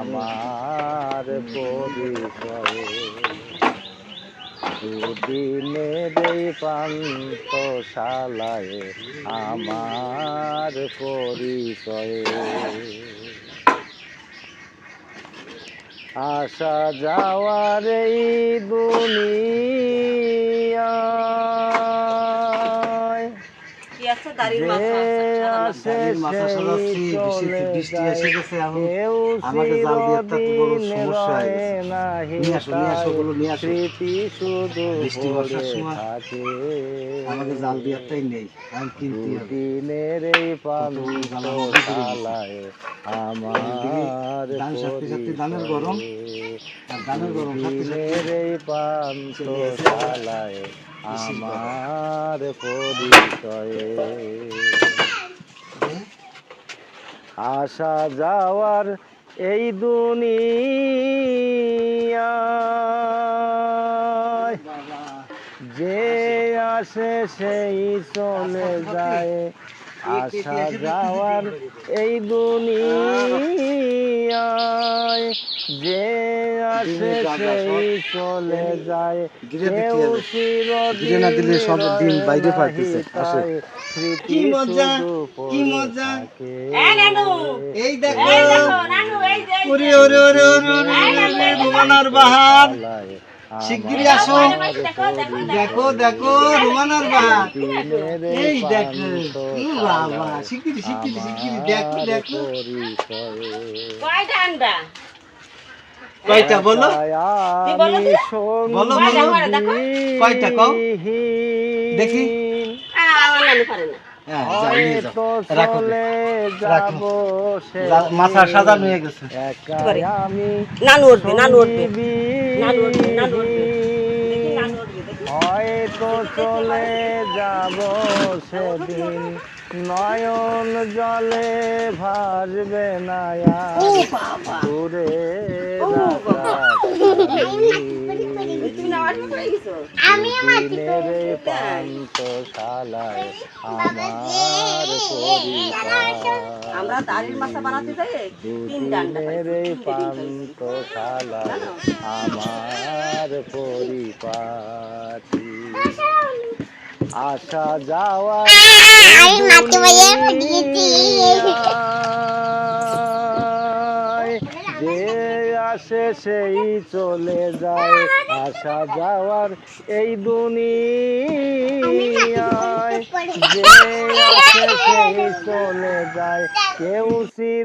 আমার পরিচয়ে দুদিনের এই পান্তশালায় আমার পরিচয়ে। আসা যাওয়ার এই দুনিয়ায় আমাকে জাল একটাই নেই এই পান্তশালায় আমার ধান সাথে সাথে ধানের গরম, আর ধানের গরম সাথে সাথে দুদিনের আমার পরিচয়ে। আসা যাওয়ার এই দুনিয়ায় যে আসে সেই চলে যায়। আসা যাওয়ার এই দুনিয়ায় যে আসে সেই চলে যায় কেউ। চিরদিন দিলে সব ডিম বাইরে আসে। স্মৃতি কি মজা, কি পড়ে মজা। থাকে। এই দেখো এই দেখো নানু এই যে ওরে ওরে ওরে ওরে ওরে বাহার শিগগিরই আসো। দেখো দেখো রুমানার বাহার এই দেখো বাবা শিগগিরি শিগগিরি শিগগিরি দেখো দেখো। কয়টা আন্ডা কয়টা বলো? বলো বলো, কয়টা কও? দেখি। হ্যাঁ মাথা সাজানো হয়ে গেছে। নানু উঠবে নানু উঠবে। হয়তো চলে যাব সেদিন নয়ন জলে ভাসবে না আর দূরে দিনের পান্তশালায় আমার আমরা দাড়ির মাথা বানাতে যাই। পান্তশালায় আমার পরিপাটি। আসা যাওয়া যে সেই চলে যায় আসা যাওয়ার এই দুনিয়ায়। যে আসে সেই চলে যায়। কেউ